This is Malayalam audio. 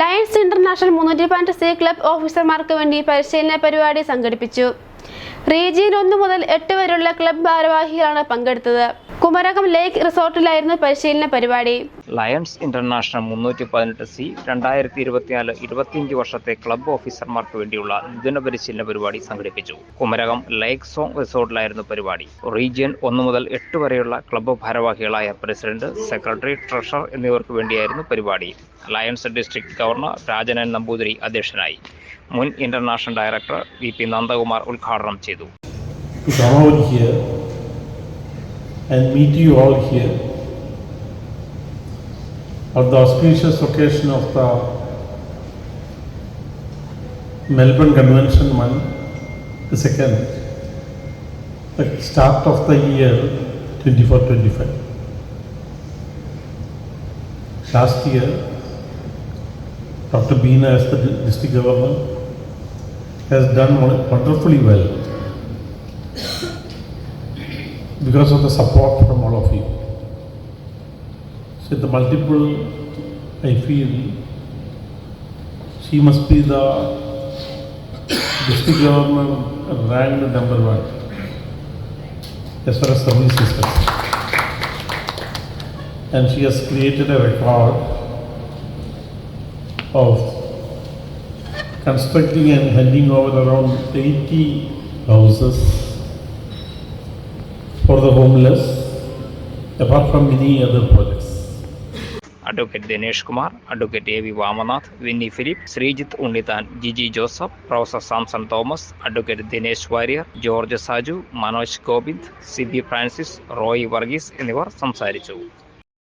ലയൺസ് ഇന്റർനാഷണൽ മുന്നൂറ്റി പതിനെട്ട് സി ക്ലബ് ഓഫീസർമാർക്ക് വേണ്ടി പരിശീലന പരിപാടി സംഘടിപ്പിച്ചു. റീജിയൻ ഒന്ന് മുതൽ എട്ട് വരെയുള്ള ക്ലബ് ഭാരവാഹികളാണ് പങ്കെടുത്തത്. കുമരകം ലേക്ക് റിസോർട്ടിലായിരുന്നു പരിശീലന പരിപാടി. ലയൺസ് ഇന്റർനാഷണൽ മുന്നൂറ്റി പതിനെട്ട് സി രണ്ടായിരത്തി ഇരുപത്തിനാല് ഇരുപത്തിയഞ്ച് വർഷത്തെ ക്ലബ് ഓഫീസർമാർക്ക് വേണ്ടിയുള്ള ദ്വിദിന പരിശീലന പരിപാടി സംഘടിപ്പിച്ചു. കുമരകം ലേക്ക് സോങ് റിസോർട്ടിലായിരുന്നു പരിപാടി. റീജിയൻ ഒന്ന് മുതൽ എട്ട് വരെയുള്ള ക്ലബ് ഭാരവാഹികളായ പ്രസിഡന്റ് സെക്രട്ടറി ട്രഷറർ എന്നിവർക്ക് വേണ്ടിയായിരുന്നു പരിപാടി. Lions district governor Rajanan Namboothiri അധ്യക്ഷനായി. മുൻ international director V P Nandakumar ഉദ്ഘാടനം ചെയ്തു to come out here and meet you all here on the auspicious occasion of the Melbourne Convention month, the second, the start of the year 24-25. Last year, Dr. Beena as the district governor has done wonderfully well because of the support from all of you. So the multiple, I feel she must be the district government ranked number one as far as service is concerned. And she has created a record of constructing and handing over around 80 houses for the homeless, apart from many other projects. Advocate Dinesh Kumar advocate A V Vamanath Vinni Philip Sreejith Unnithan Giji Joseph professor Samson Thomas advocate Dinesh Warrier George Saju Manoj Govind Sibi Francis Roy Varghese എന്നിവർ സംസാരിച്ചു